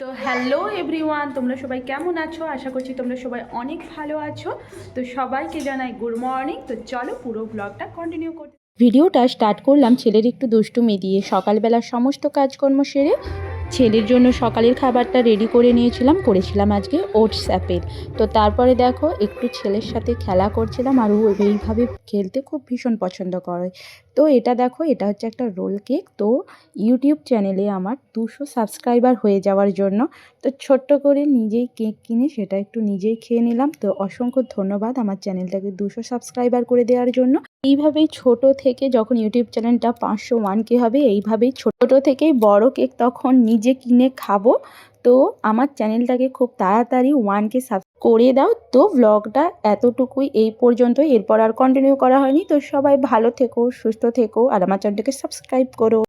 তো hello everyone, তোমরা সবাই কেমন আছো? আশা করছি তোমরা সবাই অনেক ভালো আছো। তো সবাইকে জানাই গুড মর্নিং। তো চলো পুরো ব্লগটা কন্টিনিউ করতে ভিডিওটা স্টার্ট করলাম ছেলের একটু দুষ্টুমি দিয়ে। সকালবেলা সমস্ত কাজকর্ম সেরে ছেলের জন্য সকালের খাবারটা রেডি করে নিয়েছিলাম, করেছিলাম আজকে ওটস অ্যাপেল তো তারপরে দেখো, একটু ছেলের সাথে খেলা করছিলাম আর ও এইভাবে খেলতে খুব ভীষণ পছন্দ করে। তো এটা দেখো, এটা হচ্ছে একটা রোল কেক তো ইউটিউব চ্যানেলে আমার দুশো সাবস্ক্রাইবার হয়ে যাওয়ার জন্য, তো ছোট্ট করে নিজেই কেক কিনে সেটা একটু নিজেই খেয়ে নিলাম। তো অসংখ্য ধন্যবাদ আমার চ্যানেলটাকে দুশো সাবস্ক্রাইবার করে দেওয়ার জন্য। এইভাবেই ছোট থেকে যখন ইউটিউব চ্যানেলটা পাঁচশো ওয়ান কে হবে, এইভাবেই ছোট থেকেই বড় কেক তখন নিজে কিনে খাব। তো আমার চ্যানেলটাকে খুব তাড়াতাড়ি ওয়ানকে সাব করে দাও। তো ব্লগটা এতটুকুই এই পর্যন্ত এরপর আর কন্টিনিউ করা হয়নি। তো সবাই ভালো থেকো, সুস্থ থেকো আর আমার চ্যানেলটাকে সাবস্ক্রাইব করো।